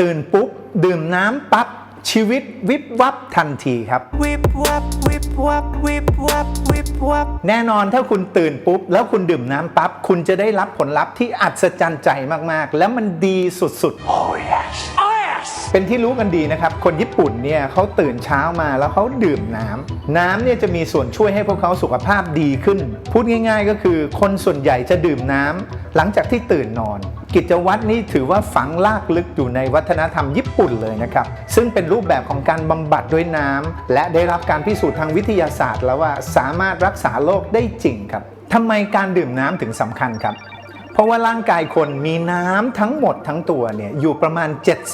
ตื่นปุ๊บ ดื่มน้ำปั๊บ ชีวิตวิบวับทันทีครับ Whip wap, whip wap, whip wap, whip wap. แน่นอนถ้าคุณตื่นปุ๊บ แล้วคุณดื่มน้ำปั๊บ คุณจะได้รับผลลัพธ์ที่อัศจรรย์ใจมาก ๆ แล้วมันดีสุดๆ เป็นที่รู้กันดีนะครับ คนญี่ปุ่นเนี่ยเขาตื่นเช้ามาแล้วเขาดื่มน้ำน้ำเนี่ยจะมีส่วนช่วยให้พวกเขาสุขภาพดีขึ้น พูดง่าย ๆ ก็คือคนส่วนใหญ่จะดื่มน้ำหลังจากที่ตื่นนอน กิจวัตรนี้ถือว่าฝังลากลึกอยู่ในวัฒนธรรมญี่ปุ่นเลยนะครับ ซึ่งเป็นรูปแบบของการบำบัดด้วยน้ำและได้รับการพิสูจน์ทางวิทยาศาสตร์ แล้วว่าสามารถรักษาโรคได้จริงครับทำไมการดื่มน้ำถึงสำคัญครับ เพราะว่าร่างกายคนมีน้ำทั้งหมดทั้งตัวเนี่ยอยู่ประมาณ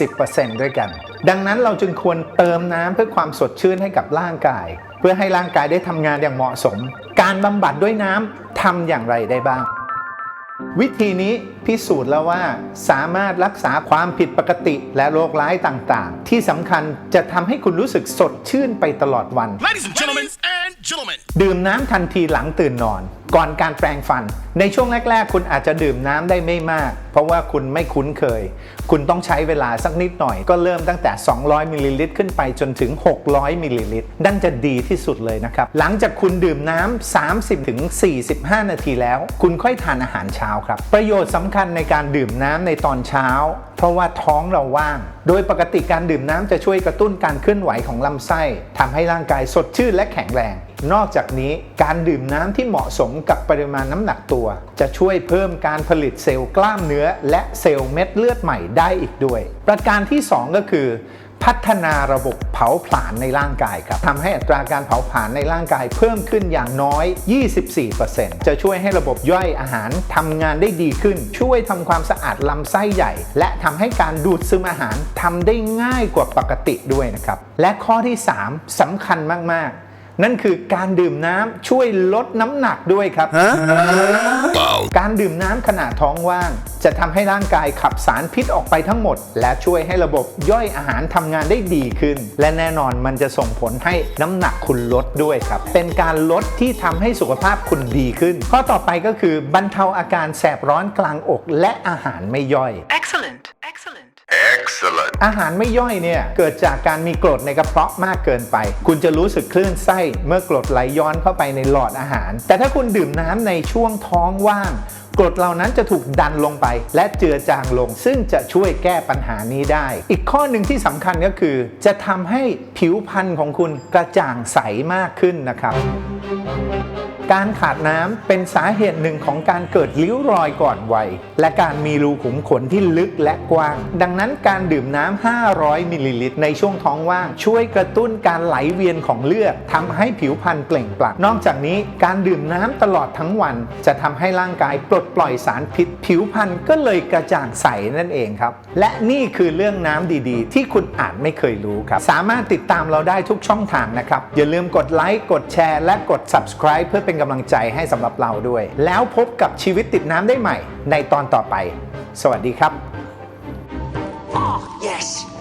70%ด้วยกัน ดังนั้นเราจึงควรเติมน้ำเพื่อความสดชื่นให้กับร่างกาย เพื่อให้ร่างกายได้ทำงานอย่างเหมาะสม การบำบัดด้วยน้ำทำอย่างไรได้บ้าง วิธีนี้พิสูจน์แล้วว่าสามารถรักษาความผิดปกติและโรคร้ายต่างๆ ที่สำคัญจะทำให้คุณรู้สึกสดชื่นไปตลอดวัน Ladies and gentlemen, and gentlemen. ดื่มน้ำทันทีหลังตื่นนอน ก่อนการแปรงฟัน ในช่วงแรก ๆ คุณอาจจะดื่มน้ำได้ไม่มาก เพราะว่าคุณไม่คุ้นเคย คุณต้องใช้เวลาสักนิดหน่อย ก็เริ่มตั้งแต่ 200มิลลิลิตรขึ้นไปจนถึง 600มิลลิลิตรนั่นจะดีที่สุดเลยนะครับ หลังจากคุณดื่มน้ำ30ถึง45 นาทีแล้ว คุณค่อยทานอาหารเช้าครับ ประโยชน์สำคัญในการดื่มน้ำในตอนเช้า เพราะว่าท้องเราว่าง โดยปกติการดื่มน้ำจะช่วยกระตุ้นการเคลื่อนไหวของลำไส้ทำให้ร่างกายสดชื่นและแข็งแรง นอกจากนี้การดื่มน้ำที่เหมาะสมกับปริมาณน้ำหนักตัว จะช่วยเพิ่มการผลิตเซลล์กล้ามเนื้อ และเซลล์เม็ดเลือดใหม่ได้อีกด้วย ประการที่ 2 ก็คือ พัฒนาระบบเผาผลาญในร่างกายครับทำให้อัตราการเผาผลาญในร่างกายเพิ่มขึ้นอย่างน้อย 24%จะช่วยให้ระบบย่อยอาหารทำงานได้ดีขึ้น ช่วยทำความสะอาดลำไส้ใหญ่ และทำให้การดูดซึมอาหารทำได้ง่ายกว่าปกติด้วยนะครับ และข้อที่ 3สำคัญมาก ๆ นั่นคือการดื่มน้ำช่วยลดน้ำหนักด้วยครับ การดื่มน้ำขณะท้องว่าง จะทำให้ร่างกายขับสารพิษออกไปทั้งหมด และช่วยให้ระบบย่อยอาหารทำงานได้ดีขึ้น และแน่นอนมันจะส่งผลให้น้ำหนักคุณลดด้วยครับ เป็นการลดที่ทำให้สุขภาพคุณดีขึ้น ข้อต่อไปก็คือบรรเทาอาการแสบร้อนกลางอกและอาหารไม่ย่อย Excellent, excellent. Excellent. อาหารไม่ย่อยเนี่ยเกิดจากการมีกรดในกระเพาะมากเกินไป คุณจะรู้สึกคลื่นไส้เมื่อกรดไหลย้อนเข้าไปในหลอดอาหาร แต่ถ้าคุณดื่มน้ำในช่วงท้องว่างกรดเหล่านั้นจะถูกดันลงไป และเจือจางลง ซึ่งจะช่วยแก้ปัญหานี้ได้ อีกข้อหนึ่งที่สำคัญก็คือ จะทำให้ผิวพรรณของคุณกระจ่างใสมากขึ้นนะครับ การขาดน้ำเป็นสาเหตุหนึ่งของการเกิดริ้วรอยก่อนวัย และการมีรูขุมขนที่ลึกและกว้าง ดังนั้นการดื่มน้ำ 500 มิลลิลิตร ในช่วงท้องว่าง ช่วยกระตุ้นการไหลเวียนของเลือดทำให้ผิวพรรณเปล่งปลั่งนอกจากนี้การดื่มน้ำตลอดทั้งวัน จะทำให้ร่างกายปลดปล่อยสารพิษ ผิวพรรณก็เลยกระจ่างใสนั่นเองครับ และนี่คือเรื่องน้ำดีๆ ที่คุณอาจไม่เคยรู้ครับ สามารถติดตามเราได้ทุกช่องทางนะครับอย่าลืมกดไลค์กดแชร์และกด subscribe เพื่อเป็นกำลังใจให้สำหรับเราด้วย แล้วพบกับชีวิตติดน้ำได้ใหม่ในตอนต่อไป สวัสดีครับ Yes.